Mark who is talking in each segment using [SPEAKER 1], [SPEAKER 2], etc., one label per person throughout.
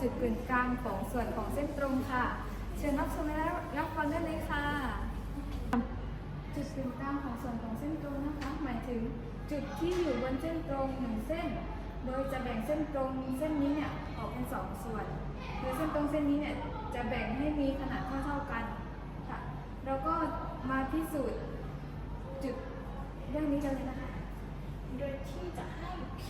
[SPEAKER 1] จุดกึ่งกลางของส่วนของเส้นตรงค่ะ เชิญรับชมและรับฟังได้เลยค่ะ จุดกึ่งกลางของส่วนของเส้นตรงนะคะ หมายถึงจุดที่อยู่บนเส้นตรงหนึ่งเส้น โดยจะแบ่งเส้นตรงเส้นนี้เนี่ยออกเป็นสองส่วน โดยเส้นตรงเส้นนี้เนี่ยจะแบ่งให้มีขนาดเท่าเท่ากันค่ะเราก็มาพิสูจน์จุดเรื่องนี้กันเลยนะคะ
[SPEAKER 2] โดยที่จะให้ P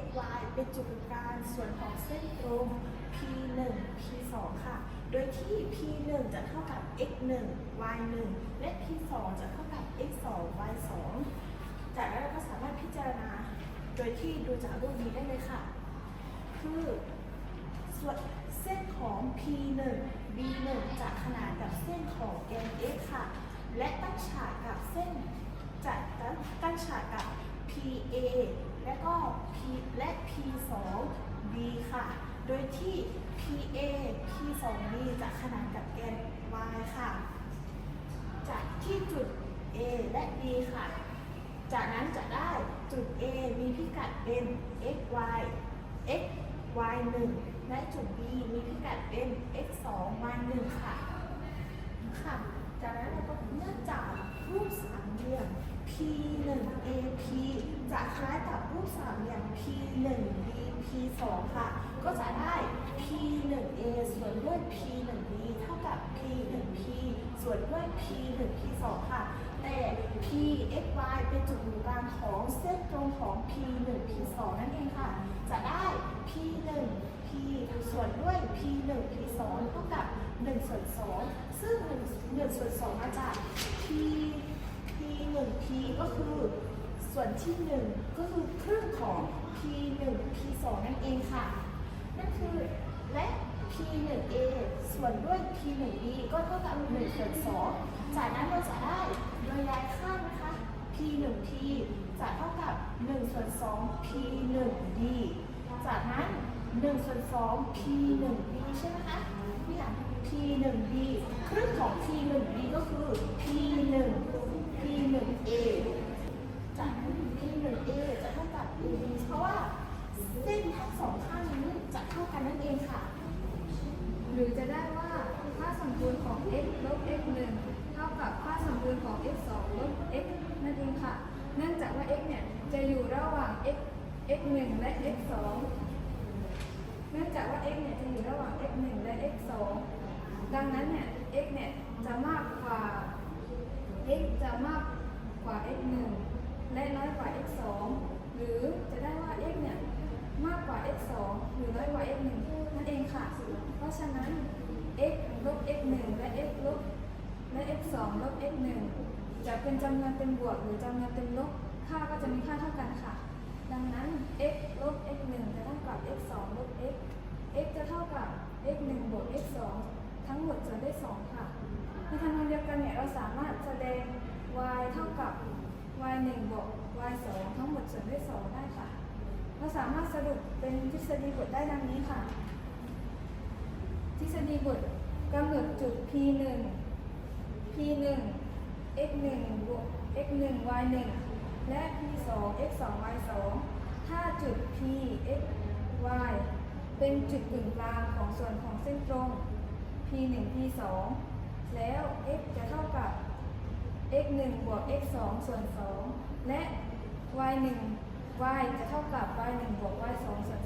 [SPEAKER 2] x y เป็นจุดกลางส่วนของเส้นตรง p 1 p 2 ค่ะ โดยที่ p 1 จะเท่ากับ x 1 y 1 และ p 2 จะเท่ากับ x 2 y 2 จากนั้นเราก็สามารถพิจารณา โดยที่ดูจากรูปนี้ได้เลยค่ะ คือส่วนเส้นของ p 1 b 1 จะขนานกับเส้นของแกน x ค่ะ และตั้งฉากกับเส้นจะตั้งฉากกับ PA และก็ P และ P2B ค่ะ โดยที่ PA P2B จะขนานกับแกน Y ค่ะ จากที่จุด A และ B ค่ะ จากนั้นจะได้จุด A มีพิกัดเป็น x y x y 1และจุด B มีพิกัดเป็น x 2 y 1ค่ะ ค่ะ จากนั้นเราก็เนื่องจากรูปสามเหลี่ยม P 1 AP จะคล้ายกับรูปสามเหลี่ยม P 1 B P 2ค่ะ ก็จะได้ P 1 A ส่วนด้วย P 1 B เท่ากับ P 1 P ส่วนด้วย P 1 P 2ค่ะ แต่ P X Y เป็นจุดศูนย์กลางของเส้นตรงของ P 1 P 2นั่นเองค่ะ จะได้ P 1 P ส่วนด้วย P 1 P 2เท่ากับ1ส่วน2ซึ่ง1ส่วน2มาจาก P 1 P ก็คือส่วนที่ 1 ก็คือครึ่งของ P 1 P 2นั่นเองค่ะ นั่นคือและ P 1 A ส่วนด้วย P 1 B ก็เท่ากับ1ส่วน2จากนั้นเราจะได้โดยย้ายข้างนะคะ P 1 P จะเท่ากับ1ส่วน2 P 1 D จากนั้น1ส่วน2 P 1 B ใช่ไหมคะเนี่ย P 1 B ครึ่งของ P 1 B ก็คือ P 1 P 1 A จากนั้น P 1 A จะเท่ากับ A B เพราะว่าเส้นทั้งสองข้างนี้จะเท่ากันนั่นเองค่ะ
[SPEAKER 1] หรือจะได้ว่าค่าสมดุลของ x ลบ x 1เท่ากับค่าสมดุลของ x 2ลบ x นั่นเองค่ะ เนื่องจากว่า x เนี่ยจะอยู่ระหว่าง x x 1และ x 2เนื่องจากว่า x เนี่ยจะอยู่ระหว่าง x 1และ x 2ดังนั้นเนี่ย x เนี่ยจะมากกว่า x จะมากกว่า x 1และน้อยกว่า x 2หรือจะได้ว่า x เนี่ยมากกว่า x 2หรือน้อยกว่า x 1นั่นเองค่ะ เพราะฉะนั้น x ลบ x 1และ x ลบและ x 2ลบ x 1จะเป็นจำนวนเต็มบวกหรือจำนวนเต็มลบ ค่าก็จะมีค่าเท่ากันค่ะ ดังนั้น x ลบ x 1จะเท่ากับ x 2ลบ x x จะเท่ากับ x 1บวก x 2ทั้งหมดส่วนด้วย2ค่ะในทางเดียวกันเนี่ยเราสามารถแสดง y เท่ากับ y 1บวก y 2ทั้งหมดส่วนด้วย2ได้ค่ะ เราสามารถสรุปเป็นทฤษฎีบทได้ดังนี้ค่ะ ฤษฎีบทกำหนดจุด p 1 p 1 x 1บวก x 1 y 1และ p 2 x 2 y 2ถ้าจุด p x y เป็นจุดกึ่งกลางของส่วนของเส้นตรง p 1 p 2แล้ว x จะเท่ากับ x 1บวก x 2ส่วน 2 และ y 1 y จะเท่ากับ y1 บวก y2 ส่วน